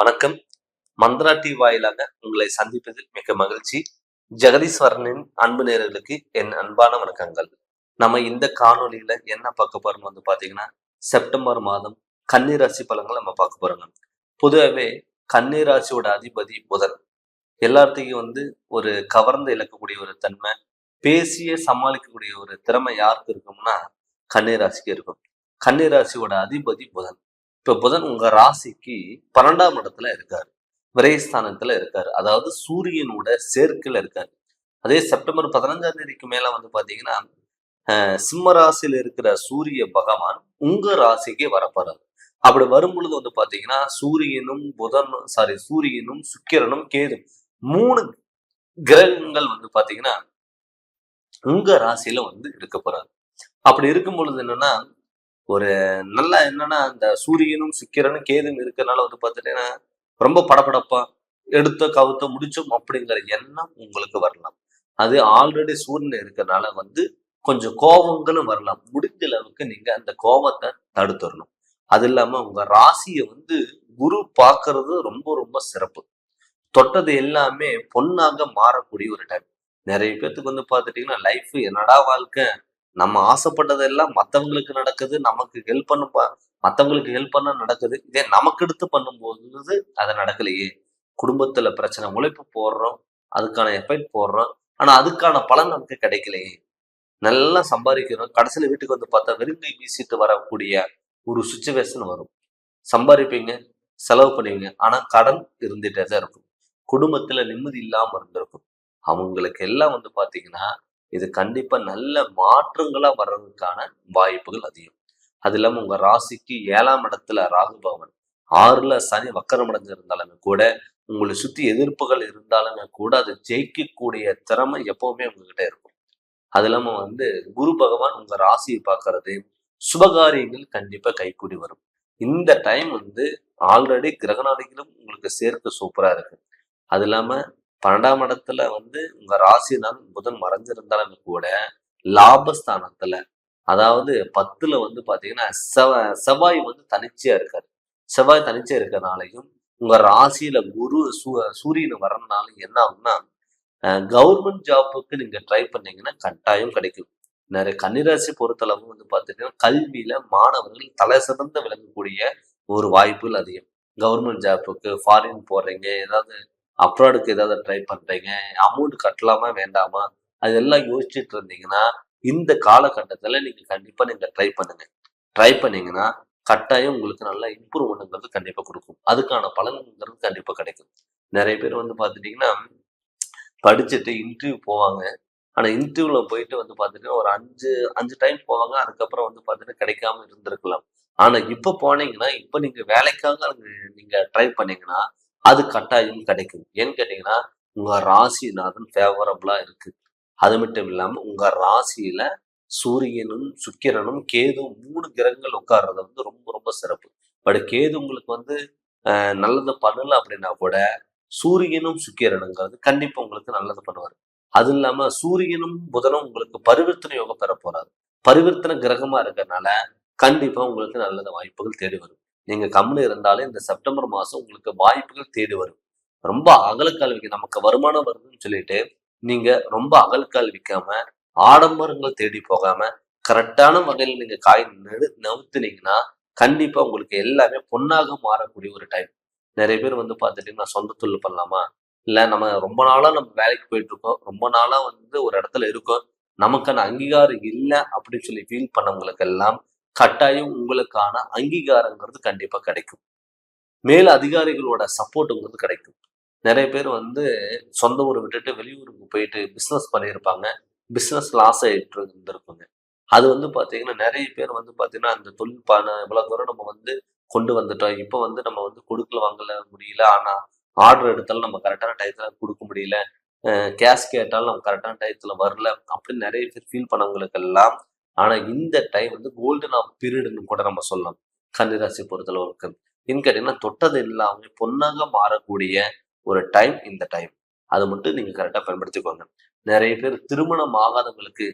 வணக்கம். மந்த்ரா டி வாயிலாக உங்களை சந்திப்பதில் மிக மகிழ்ச்சி. ஜெகதீஸ்வரனின் அன்பு நேரர்களுக்கு என் அன்பான வணக்கங்கள். நம்ம இந்த காணொளியில என்ன பார்க்க போறோம் வந்து பாத்தீங்கன்னா செப்டம்பர் மாதம் கன்னிராசி பலன்கள் நம்ம பார்க்க போறோங்க. பொதுவாகவே கன்னிராசியோட அதிபதி புதன். எல்லாத்தையும் வந்து ஒரு கவர்ந்து இழக்கக்கூடிய ஒரு தன்மை பேசியே சமாளிக்கக்கூடிய ஒரு திறமை யாருக்கு இருக்கும்னா கன்னிராசிக்கு இருக்கும். கன்னிராசியோட அதிபதி புதன். இப்ப புதன் உங்க ராசிக்கு பன்னெண்டாம் இடத்துல இருக்காரு. விரயஸ்தானத்துல இருக்காரு. அதாவது சூரியனோட சேர்க்கையில இருக்காரு. அதே செப்டம்பர் பதினஞ்சாம் தேதிக்கு மேல வந்து பாத்தீங்கன்னா அஹ், சிம்ம ராசியில இருக்கிற சூரிய பகவான் உங்க ராசிக்கு வரப்போறாரு. அப்படி வரும் பொழுது வந்து பாத்தீங்கன்னா சூரியனும் புதனும் சாரி சூரியனும் சுக்கிரனும் கேது மூணு கிரகங்கள் வந்து பாத்தீங்கன்னா உங்க ராசியில வந்து இருக்க போறாரு அப்படி இருக்கும் பொழுது என்னன்னா ஒரு நல்லா என்னன்னா அந்த சூரியனும் சுக்கிரனும் கேதும் இருக்கிறனால வந்து பார்த்துட்டீங்கன்னா ரொம்ப படப்படப்பா எடுத்த கவுத்த முடிச்சோம் அப்படிங்கிற எண்ணம் உங்களுக்கு வரலாம். அது ஆல்ரெடி சூரியன் இருக்கிறனால வந்து கொஞ்சம் கோபங்களும் வரலாம். முடிஞ்ச அளவுக்கு நீங்க அந்த கோபத்தை தடுத்துடணும். அது இல்லாம உங்க ராசியை வந்து குரு பார்க்கறது ரொம்ப ரொம்ப சிறப்பு. தொட்டது எல்லாமே பொன்னாக மாறக்கூடிய ஒரு டைம் நிறைய பேர்த்துக்கு வந்து பார்த்துட்டீங்கன்னா லைஃப் என்னடா வாழ்க்கை? நம்ம ஆசைப்பட்டதெல்லாம் மத்தவங்களுக்கு நடக்குது நமக்கு ஹெல்ப் பண்ண ப- மத்தவங்களுக்கு ஹெல்ப் பண்ண நடக்குது. இதே நமக்கு எடுத்து பண்ணும்போது அது நடக்கலையே. குடும்பத்துல பிரச்சனை உழைப்பு போடுறோம் அதுக்கான எஃபெக்ட் போடுறோம். ஆனா அதுக்கான பலன் நமக்கு கிடைக்கலையே. நல்லா சம்பாதிக்கிறோம். கடைசியில வீட்டுக்கு வந்து பார்த்தா விரும்பி வீசிட்டு வரக்கூடிய ஒரு சுச்சுவேஷன் வரும். சம்பாதிப்பீங்க செலவு பண்ணுவீங்க. ஆனா கடன் இருந்துட்டே தான் இருக்கும். குடும்பத்துல நிம்மதி இல்லாம இருந்திருக்கும். அவங்களுக்கு எல்லாம் வந்து பாத்தீங்கன்னா இது கண்டிப்பா நல்ல மாற்றங்களா வர்றதுக்கான வாய்ப்புகள் அதிகம். அது இல்லாம உங்க ராசிக்கு ஏழாம் இடத்துல ராகு பவன் ஆறுல சனி வக்கரம் அடைஞ்சிருந்தாலுமே கூட உங்களை சுத்தி எதிர்ப்புகள் இருந்தாலுமே கூட அதை ஜெயிக்கக்கூடிய திறமை எப்பவுமே உங்ககிட்ட இருக்கும். அது இல்லாம வந்து குரு பகவான் உங்க ராசியை பார்க்கறது சுபகாரியங்கள் கண்டிப்பா கைகூடி வரும். இந்த டைம் வந்து ஆல்ரெடி கிரகநாதிகளும் உங்களுக்கு சேர்க்க சூப்பரா இருக்கு. அது இல்லாம பன்னெண்டாம் இடத்துல வந்து உங்க ராசினால் புதன் மறைஞ்சிருந்தாலும் கூட லாபஸ்தானத்துல அதாவது பத்துல வந்து பாத்தீங்கன்னா செவ செவ்வாய் வந்து தனிச்சையா இருக்காரு. செவ்வாய் தனிச்சையா இருக்கிறனாலையும் உங்க ராசியில குரு சூ- சூரியன் வரனால என்ன ஆகும்னா கவர்மெண்ட் ஜாப்புக்கு நீங்க ட்ரை பண்ணீங்கன்னா கட்டாயம் கிடைக்கும். நிறைய கன்னிராசி பொறுத்தளவு வந்து பாத்தீங்கன்னா கல்வியில மாணவர்கள் தலை சிறந்த விளங்கக்கூடிய ஒரு வாய்ப்புகள் அதிகம். கவர்மெண்ட் ஜாப்புக்கு ஃபாரின் போறீங்க ஏதாவது அப்ராடுக்கு ஏதாவது ட்ரை பண்ணுறீங்க அமௌண்ட் கட்டலாமா வேண்டாமா? அதெல்லாம் யோசிச்சுட்டு இருந்தீங்கன்னா இந்த காலகட்டத்தில் நீங்கள் கண்டிப்பாக நீங்கள் ட்ரை பண்ணுங்க. ட்ரை பண்ணீங்கன்னா கட்டாயம் உங்களுக்கு நல்லா இம்ப்ரூவ்மெண்ட்ங்கிறது கண்டிப்பாக கொடுக்கும். அதுக்கான பலன்ங்கிறது கண்டிப்பாக கிடைக்கும். நிறைய பேர் வந்து பார்த்துட்டிங்கன்னா படிச்சுட்டு இன்டர்வியூ போவாங்க. ஆனால் இன்டர்வியூவில் போயிட்டு வந்து பார்த்துட்டு ஒரு அஞ்சு அஞ்சு டைம் போவாங்க. அதுக்கப்புறம் வந்து பார்த்துட்டு கிடைக்காம இருந்திருக்கலாம். ஆனால் இப்போ போனீங்கன்னா இப்போ நீங்கள் வேலைக்காக நீங்கள் ட்ரை பண்ணீங்கன்னா அது கட்டாயம் கிடைக்கும். ஏன்னு கேட்டீங்கன்னா உங்க ராசிநாதன் ஃபேவரபிளா இருக்கு. அது மட்டும் இல்லாம உங்க ராசியில சூரியனும் சுக்கிரனும் கேது மூணு கிரகங்கள் உட்கார்றது வந்து ரொம்ப ரொம்ப சிறப்பு. பட் கேது உங்களுக்கு வந்து நல்லது பண்ணல அப்படின்னா கூட சூரியனும் சுக்கிரனுங்கிறது கண்டிப்பா உங்களுக்கு நல்லது பண்ணுவார். அது இல்லாம சூரியனும் புதனும் உங்களுக்கு பரிவர்த்தனை யோகம் பெற போறாரு. பரிவர்த்தனை கிரகமா இருக்கிறதுனால கண்டிப்பா உங்களுக்கு நல்லத வாய்ப்புகள் தேடி வரும். நீங்க கம்முன்னு இருந்தாலே இந்த செப்டம்பர் மாதம் உங்களுக்கு வாய்ப்புகள் தேடி வரும். ரொம்ப அகலக்கல்விக்கு நமக்கு வருமானம் வருதுன்னு சொல்லிட்டு நீங்க ரொம்ப அகலக்கால் விற்காம ஆடம்பரங்கள் தேடி போகாம கரெக்டான வகையில் நீங்க காய் நெடு நவுத்துனீங்கன்னா கண்டிப்பா உங்களுக்கு எல்லாமே பொன்னாக மாறக்கூடிய ஒரு டைம் நிறைய பேர் வந்து பார்த்துட்டீங்கன்னா சொந்த தொழில் பண்ணலாமா? இல்லை நம்ம ரொம்ப நாளாக நம்ம வேலைக்கு போயிட்டு இருக்கோம் ரொம்ப நாளாக வந்து ஒரு இடத்துல இருக்கோம். நமக்கான அங்கீகாரம் இல்லை அப்படின்னு சொல்லி ஃபீல் பண்ணவங்களுக்கு எல்லாம் கட்டாயம் உங்களுக்கான அங்கீகாரங்கிறது கண்டிப்பா கிடைக்கும். மேல் அதிகாரிகளோட சப்போர்ட்டுங்கிறது கிடைக்கும். நிறைய பேர் வந்து சொந்த ஊரை விட்டுட்டு வெளியூருக்கு போயிட்டு பிஸ்னஸ் பண்ணியிருப்பாங்க. பிஸ்னஸ் லாஸ் ஆயிட்டு இருந்திருக்குங்க. அது வந்து பார்த்தீங்கன்னா நிறைய பேர் வந்து பார்த்தீங்கன்னா அந்த தொழில் பான இவ்வளோ தூரம் நம்ம வந்து கொண்டு வந்துட்டோம். இப்போ வந்து நம்ம வந்து கொடுக்கல வாங்கல முடியல. ஆனால் ஆர்டர் எடுத்தாலும் நம்ம கரெக்டான டயத்தில் கொடுக்க முடியல. கேஷ் கேட்டாலும் நம்ம கரெக்டான டயத்தில் வரல அப்படின்னு நிறைய பேர் ஃபீல் பண்ணவங்களுக்கு எல்லாம் ஆனா இந்த டைம் வந்து கோல்டன் ஆஃப் பீரியடுன்னு கூட நம்ம சொல்லலாம். கன்னிராசி பொறுத்தளவுக்கு. ஏன்னு கேட்டீங்கன்னா தொட்டது இல்லாம பொன்னாக மாறக்கூடிய ஒரு டைம் இந்த டைம் அது மட்டும் நீங்க கரெக்டா பயன்படுத்திக்கோங்க. நிறைய பேர் திருமணம் ஆகாதவங்களுக்கு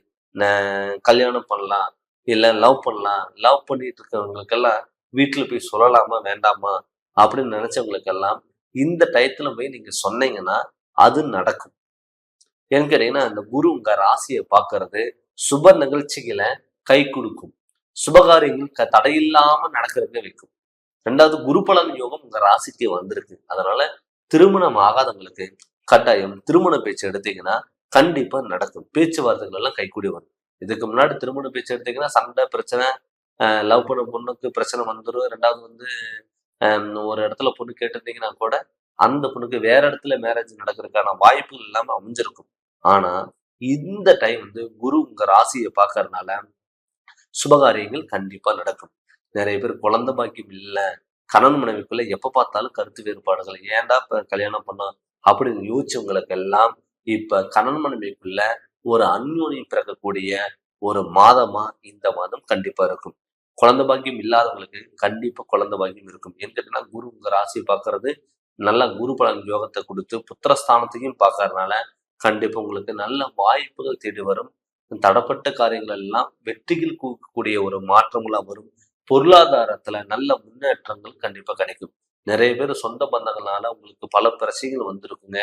கல்யாணம் பண்ணலாம் இல்ல லவ் பண்ணலாம். லவ் பண்ணிட்டு இருக்கிறவங்களுக்கெல்லாம் வீட்டுல போய் சொல்லலாமா வேண்டாமா? அப்படின்னு நினைச்சவங்களுக்கெல்லாம் இந்த டயத்துல போய் நீங்க சொன்னீங்கன்னா அது நடக்கும். ஏன்னு கேட்டீங்கன்னா அந்த குரு உங்க ராசியை பார்க்கறது சுப நிகழ்ச்சிகளை கை கொடுக்கும். சுபகாரியங்கள் தடையில்லாம நடக்கிறதுக்கு வைக்கும். ரெண்டாவது குருபலன் யோகம் உங்க ராசிக்கு வந்திருக்கு. அதனால திருமணம் ஆகாதவங்களுக்கு கட்டாயம் திருமண பேச்சு எடுத்தீங்கன்னா கண்டிப்பா நடக்கும். பேச்சுவார்த்தைகள் எல்லாம் கைகூடி வரும். இதுக்கு முன்னாடி திருமண பேச்சு எடுத்தீங்கன்னா சண்டை பிரச்சனை லவ் பண்ண பொண்ணுக்கு பிரச்சனை வந்துடும் ரெண்டாவது வந்து ஆஹ் ஒரு இடத்துல பொண்ணு கேட்டிருந்தீங்கன்னா கூட அந்த பொண்ணுக்கு வேற இடத்துல மேரேஜ் நடக்கிறதுக்கான வாய்ப்புகள் இல்லாம அமைஞ்சிருக்கும். ஆனா இந்த டைம் வந்து குரு உங்க ராசியை பார்க்கறதுனால சுபகாரியங்கள் கண்டிப்பா நடக்கும். நிறைய பேர் குழந்தை பாக்கியம் இல்லை கணவன் மனைவிக்குள்ள எப்ப பார்த்தாலும் கருத்து வேறுபாடுகள் ஏன்டா இப்ப கல்யாணம் பண்ணோம் அப்படின்னு யோசிச்சவங்களுக்கு எல்லாம் இப்ப கணவன் மனைவிக்குள்ள ஒரு அந்யோனியம் பிறக்கக்கூடிய ஒரு மாதமா இந்த மாதம் கண்டிப்பா இருக்கும். குழந்தை பாக்கியம் இல்லாதவங்களுக்கு கண்டிப்பா குழந்தை பாக்கியம் இருக்கும். ஏன்னு கேட்டீங்கன்னா குரு உங்க ராசியை பார்க்கறது நல்ல குரு பலன் யோகத்தை கொடுத்து புத்திரஸ்தானத்தையும் பார்க்கறதுனால கண்டிப்பா உங்களுக்கு நல்ல வாய்ப்புகள் தேடி வரும். தடப்பட்ட காரியங்கள் எல்லாம் வெற்றிகள் கூக்கக்கூடிய ஒரு மாற்றங்களா வரும். பொருளாதாரத்துல நல்ல முன்னேற்றங்கள் கண்டிப்பா கிடைக்கும். நிறைய பேர் சொந்த பந்தங்களால உங்களுக்கு பல பிரச்சனைகள் வந்திருக்குங்க.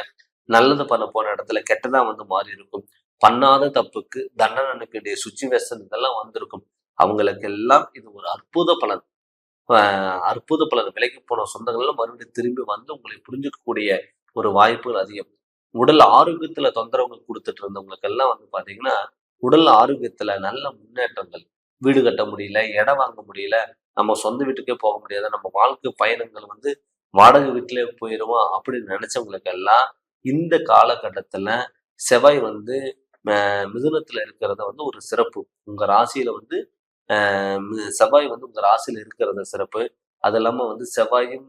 நல்லது பண்ண போன இடத்துல கெட்டதா வந்து மாறி இருக்கும் பண்ணாத தப்புக்கு தண்டனை அனுப்பிய சுச்சுவேஷன் இதெல்லாம் வந்திருக்கும். அவங்களுக்கு எல்லாம் இது ஒரு அற்புத பலன். அற்புத பலன். விலைக்கு போன சொந்தங்கள்லாம் மறுபடியும் திரும்பி வந்து உங்களை புரிஞ்சுக்கக்கூடிய ஒரு வாய்ப்புகள் அதிகம். உடல் ஆரோக்கியத்துல தொந்தரவுகள் கொடுத்துட்டு இருந்தவங்களுக்கு எல்லாம் வந்து பாத்தீங்கன்னா உடல் ஆரோக்கியத்துல நல்ல முன்னேற்றங்கள். வீடு கட்ட முடியல இடம் வாங்க முடியல நம்ம சொந்த வீட்டுக்கே போக முடியாது நம்ம வாழ்க்கை பயணங்கள் வந்து வாடகை வீட்டிலே போயிடுவோம் அப்படின்னு நினைச்சவங்களுக்கு எல்லாம் இந்த காலகட்டத்துல செவ்வாய் வந்து மிதுனத்துல இருக்கிறத வந்து ஒரு சிறப்பு. உங்க ராசியில வந்து ஆஹ் செவ்வாய் வந்து உங்க ராசியில இருக்கிறத சிறப்பு. அது இல்லாம வந்து செவ்வாயும்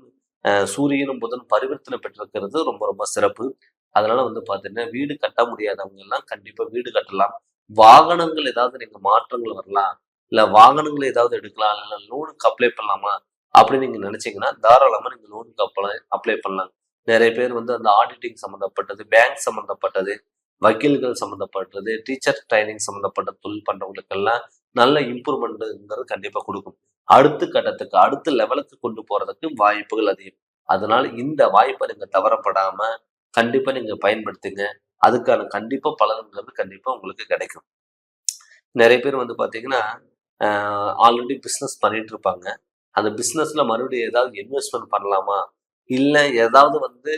சூரியனும் புதன் பரிவர்த்தனை பெற்றிருக்கிறது ரொம்ப ரொம்ப சிறப்பு. அதனால வந்து பாத்தீங்கன்னா வீடு கட்ட முடியாதவங்க எல்லாம் கண்டிப்பா வீடு கட்டலாம். வாகனங்கள் ஏதாவது நீங்க மாற்றங்கள் வரலாம். இல்ல வாகனங்கள் ஏதாவது எடுக்கலாம். இல்ல லோனுக்கு அப்ளை பண்ணலாமா? அப்படின்னு நீங்க நினைச்சீங்கன்னா தாராளமா நீங்க லோனுக்கு அப்ளை அப்ளை பண்ணலாம். நிறைய பேர் வந்து அந்த ஆடிட்டிங் சம்மந்தப்பட்டது பேங்க் சம்மந்தப்பட்டது வக்கீல்கள் சம்மந்தப்பட்டது டீச்சர் ட்ரைனிங் சம்மந்தப்பட்ட தொழில் பண்றவங்களுக்கெல்லாம் நல்ல இம்ப்ரூவ்மெண்ட்டுங்கிறது கண்டிப்பா கொடுக்கும். அடுத்த கட்டத்துக்கு அடுத்த லெவலுக்கு கொண்டு போறதுக்கு வாய்ப்புகள் அதிகம். அதனால இந்த வாய்ப்பை நீங்க தவறப்படாம கண்டிப்பா நீங்க பயன்படுத்துங்க. அதுக்கான கண்டிப்பா பலன்கிறது கண்டிப்பா உங்களுக்கு கிடைக்கும். நிறைய பேர் வந்து பாத்தீங்கன்னா ஆல்ரெடி பிஸ்னஸ் பண்ணிட்டு இருப்பாங்க. அந்த பிஸ்னஸ்ல மறுபடியும் ஏதாவது இன்வெஸ்ட்மெண்ட் பண்ணலாமா? இல்லை ஏதாவது வந்து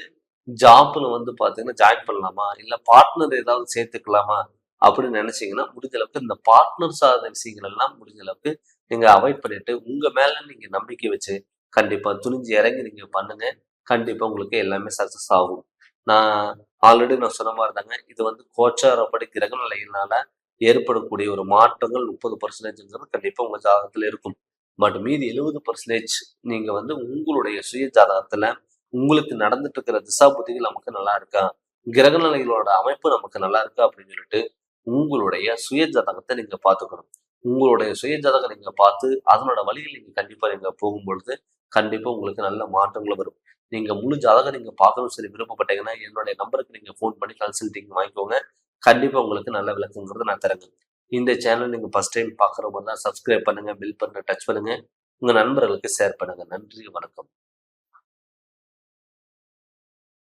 ஜாப்ல வந்து பார்த்தீங்கன்னா ஜாயின் பண்ணலாமா? இல்லை பார்ட்னர் ஏதாவது சேர்த்துக்கலாமா? அப்படின்னு நினைச்சீங்கன்னா முடிஞ்ச அளவுக்கு இந்த பார்ட்னர் சார்ந்த விஷயங்கள் எல்லாம் முடிஞ்ச அளவுக்கு நீங்க அவாய்ட் பண்ணிட்டு உங்க மேல நீங்க நம்பிக்கை வச்சு கண்டிப்பா துணிஞ்சு இறங்கி நீங்க பண்ணுங்க. கண்டிப்பா உங்களுக்கு எல்லாமே சக்சஸ் ஆகும். நான் ஆல்ரெடி நான் சொன்ன மாதிரி தாங்க. இது வந்து கோச்சாரப்படி கிரக நிலையினால ஏற்படக்கூடிய ஒரு மாற்றங்கள் முப்பது பர்சன்டேஜ்ங்கிறது கண்டிப்பா உங்க ஜாதகத்துல இருக்கும். பட் மீதி எழுபது பர்சன்டேஜ் நீங்க வந்து உங்களுடைய சுய ஜாதகத்தில் உங்களுக்கு நடந்துட்டு இருக்கிற திசா புத்திகள் நமக்கு நல்லா இருக்கா? கிரக நிலைகளோட அமைப்பு நமக்கு நல்லா இருக்கா? அப்படின்னு சொல்லிட்டு உங்களுடைய சுய ஜாதகத்தை நீங்க பார்த்துக்கணும். உங்களுடைய சுய ஜாதகம் நீங்க பார்த்து அதனோட வழியில் நீங்க கண்டிப்பா போகும் போகும்பொழுது கண்டிப்பா உங்களுக்கு நல்ல மாற்றங்களும் வரும். நீங்க முழு ஜாதகம் நீங்க பார்க்கணும். சொல்லி விருப்பப்பட்டீங்கன்னா என்னுடைய நம்பருக்கு நீங்க ஃபோன் பண்ணி கன்சல்டிங் வாங்கிக்கோங்க. கண்டிப்பா உங்களுக்கு நல்ல விளக்குங்கிறது நான் தரேங்க. இந்த சேனல் நீங்க ஃபஸ்ட் டைம் பார்க்குற மாதிரி தான் சப்ஸ்கிரைப் பண்ணுங்க பில் பண்ண டச் பண்ணுங்கள் உங்க நண்பர்களுக்கு ஷேர் பண்ணுங்க. நன்றி வணக்கம்.